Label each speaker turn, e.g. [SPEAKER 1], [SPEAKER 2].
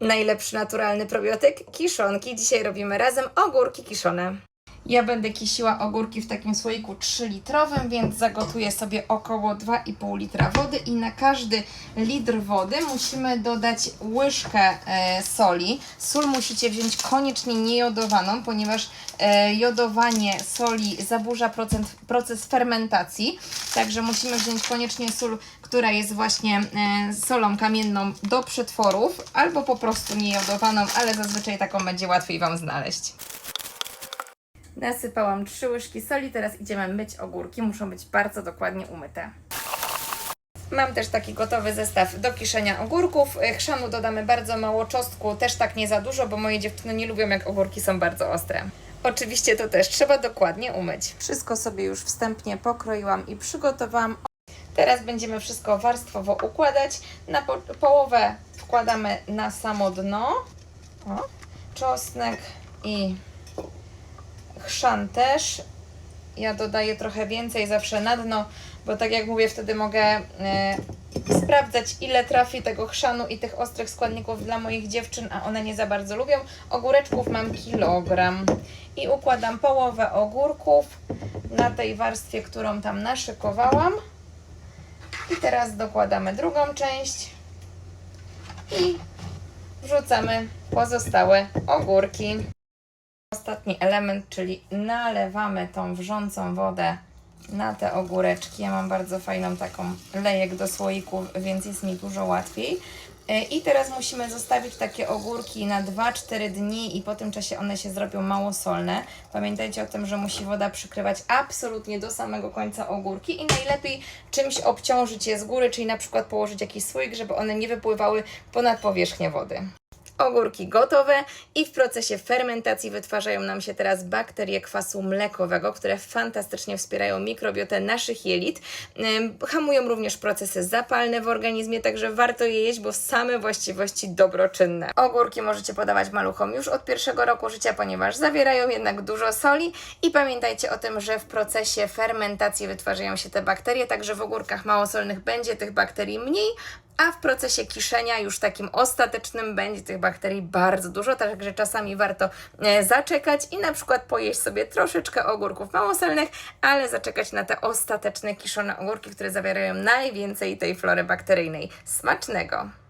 [SPEAKER 1] Najlepszy naturalny probiotyk kiszonki. Dzisiaj robimy razem ogórki kiszone. Ja będę kisiła ogórki w takim słoiku 3-litrowym, więc zagotuję sobie około 2,5 litra wody i na każdy litr wody musimy dodać łyżkę e, soli. Sól musicie wziąć koniecznie niejodowaną, ponieważ e, jodowanie soli zaburza procent, proces fermentacji, także musimy wziąć koniecznie sól, która jest właśnie e, solą kamienną do przetworów, albo po prostu niejodowaną, ale zazwyczaj taką będzie łatwiej Wam znaleźć. Nasypałam 3 łyżki soli, teraz idziemy myć ogórki. Muszą być bardzo dokładnie umyte. Mam też taki gotowy zestaw do kiszenia ogórków. Y, Chrzanu dodamy bardzo mało czosnku, też tak nie za dużo, bo moje dziewczyny nie lubią jak ogórki są bardzo ostre. Oczywiście to też trzeba dokładnie umyć. Wszystko sobie już wstępnie pokroiłam i przygotowałam. Teraz będziemy wszystko warstwowo układać. Na po połowę wkładamy na samo dno. O, czosnek i chrzan też. Ja dodaję trochę więcej zawsze na dno, bo tak jak mówię, wtedy mogę e, sprawdzać, ile trafi tego chrzanu i tych ostrych składników dla moich dziewczyn, a one nie za bardzo lubią. Ogóreczków mam kilogram i układam połowę ogórków na tej warstwie, którą tam naszykowałam. I teraz dokładamy drugą część i wrzucamy pozostałe ogórki. Ostatni element, czyli nalewamy tą wrzącą wodę na te ogóreczki. Ja mam bardzo fajną taką lejek do słoików, więc jest mi dużo łatwiej. E, I teraz musimy zostawić takie ogórki na 2-4 dni i po tym czasie one się zrobią mało solne. Pamiętajcie o tym, że musi woda przykrywać absolutnie do samego końca ogórki i najlepiej czymś obciążyć je z góry, czyli na przykład położyć jakiś słoik, żeby one nie wypływały ponad powierzchnię wody. Ogórki gotowe i w procesie fermentacji wytwarzają nam się teraz bakterie kwasu mlekowego, które fantastycznie wspierają mikrobiotę naszych jelit. Hamują również procesy zapalne w organizmie, także warto je jeść, bo same właściwości dobroczynne. Ogórki możecie podawać maluchom już od pierwszego roku życia, ponieważ zawierają jednak dużo soli i pamiętajcie o tym, że w procesie fermentacji wytwarzają się te bakterie, także w ogórkach małosolnych będzie tych bakterii mniej, a w procesie kiszenia już takim ostatecznym będzie tych bakterii bardzo dużo, także czasami warto e, zaczekać i na przykład pojeść sobie troszeczkę ogórków małosolnych, ale zaczekać na te ostateczne kiszone ogórki, które zawierają najwięcej tej flory bakteryjnej. Smacznego!